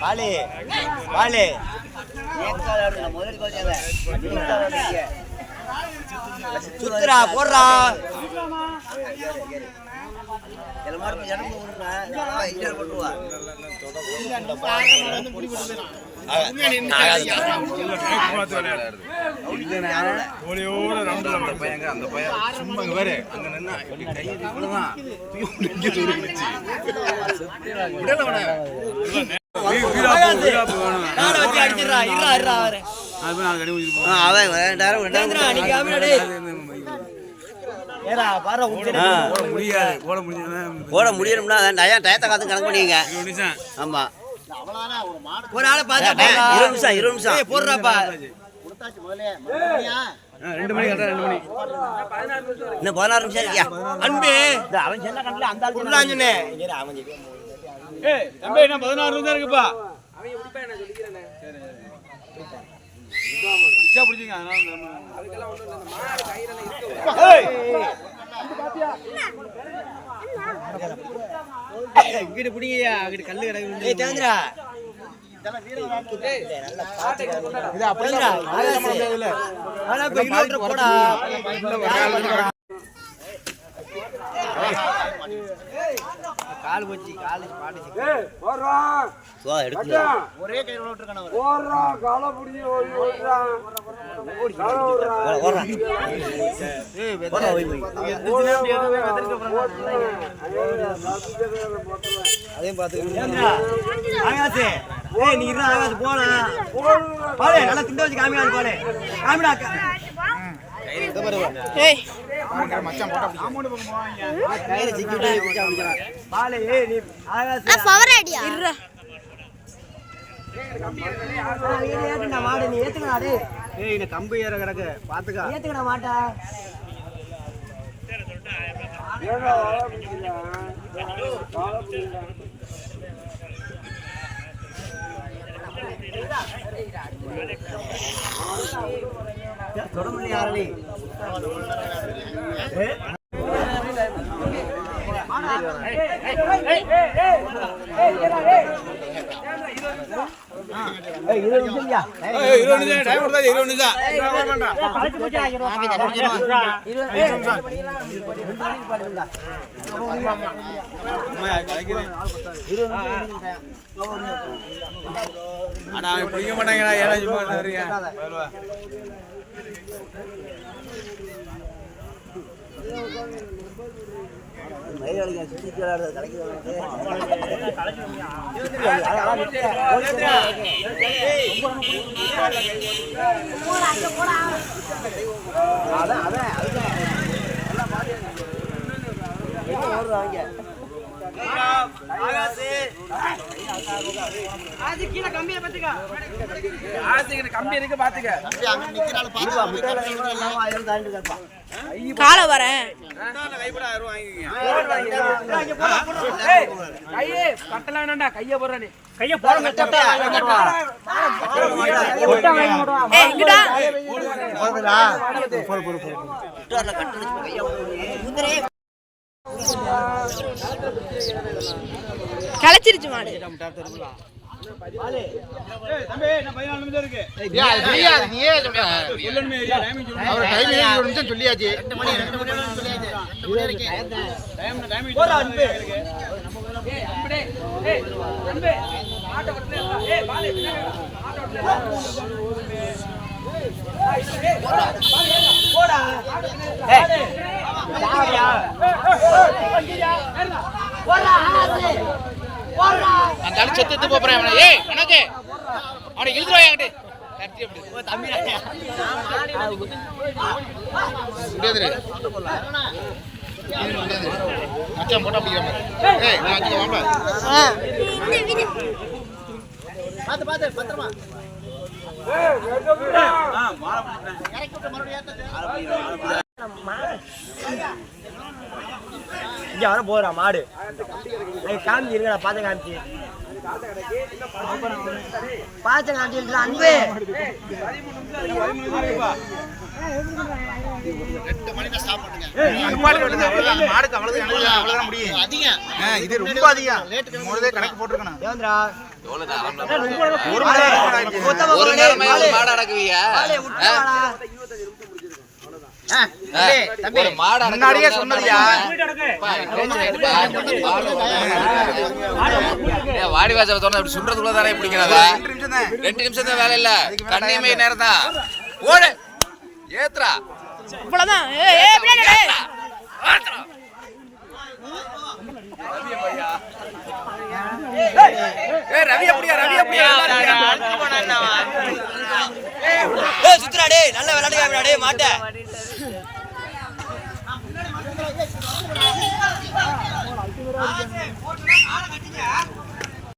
வாலி வாலி சுத்துறா போடுறா. ஓலையோட ரவுண்டில் அந்த பையங்க அந்த பையன் சும்மா இங்க பாரு அங்க நின்னா. இப்படி கை இவ்வளவுதான் தூக்கி தூக்கி போட முடியணும்னா டயத்தை காத்து கணக்கு பண்ணிக்கங்க ஆமா. ஒரு ஆளை பார்த்தா டயம், இருபது நிமிஷம் இருபது நிமிஷம். ஏய், போடுறாப்பா. ரெண்டு மணி ரெண்டு மணி. இன்னும் பதினாறு நிமிஷம் இருக்கியா? அன்பு. அவன் சொன்ன கணக்குல அந்த ஆள் சொன்னேன் அவன். ஏய் தம்பி என்ன பதினாறு நிமிஷம் இருக்குப்பா. இச்சா பிடிச்சிங்க இங்கிட்டு பிடிங்கய்யா அங்கிட்டு கல்லு கிடக்கு. ஏய் தேந்திரா இது அப்படியா ஆனா இப்ப இன்னொரு போடா. கால் போச்சு கால் பாட்டுச்சு சோ எடுக்கணும் ஒரே கையில பார்த்து ஆகாசு. ஏய் நீ இருந்தா ஆகாசு போனா பாரு நல்லா திண்ட வச்சு காமிக்காது பாரு. காமிடா பிடிச்சா ஏய் நீ ஆகாசு கம்பு ஏற கிடக்கு. பாத்துக்கா. ஏத்துக்கடா மாட்டா முடியல யாரே ஏய் இது நிமிஷம்யா இருபது நிமிஷம் டைம் கொடுத்தா இருபது நிமிஷம். பிடிக்க மாட்டாங்கடா சும்மா வர்றீங்க சுத்தி விளையாடுறது கிடைக்குது அதான் அதான் காலை வரேன். கையே கட்டலாம் வேணாம்டா கைய போடுறானே கைய போடுங்க களைச்சிருச்சு மாடு சொல்லியாச்சு என்ன பதினாலு நிமிஷம் இருக்கு சொல்லணுமே ஐயா டைமிங் சொல்லணும் சொல்லியாச்சு டைம் டைமிங் போடா அன்பு ஏய் அம்படே ஏய் அம்பே ஆட்டோ கட்டல ஏய் பாலே ஆட்டோ போடா ஏய் யாரியா அந்த அடி செத்து போறேன் அவனை ஏய் எனக்கு அவனை இழுத்துறா என்கிட்ட. கட்டி அப்படி தம்பி. முடியாது. மச்சான் போட்டா பிடிக்காம ஏய் நான் அடிக்க வாங்க பாத்து பாத்து பத்திரமா. இங்க வர போறா மாடு. காமிச்சு இருக்கா பாத்த காமிச்சு. பாத்த காமிச்சு அன்பு. மாடுக்கு அவ்வளவு அவ்வளவுதான். முடியும். அதிகம். இது ரொம்ப அதிகம். முதலே கணக்கு போட்டுருக்கணும். தேவந்திரா ஒரு முன்னாடியே சொன்னதுயா. வாடி வாசல் திறந்து அப்படி சுன்றதுக்குள்ள தானே பிடிக்கிறதா? ரெண்டு நிமிஷம் தான். வேலை இல்ல. கண்ணியமை நேரம் தான் ஓடு. ஏத்ரா இவ்வளவுதான். ரவி அப்படியா? ரவி அப்படியா? டேய், நல்ல விளையாட்டு காமிடா டேய், மாட்ட.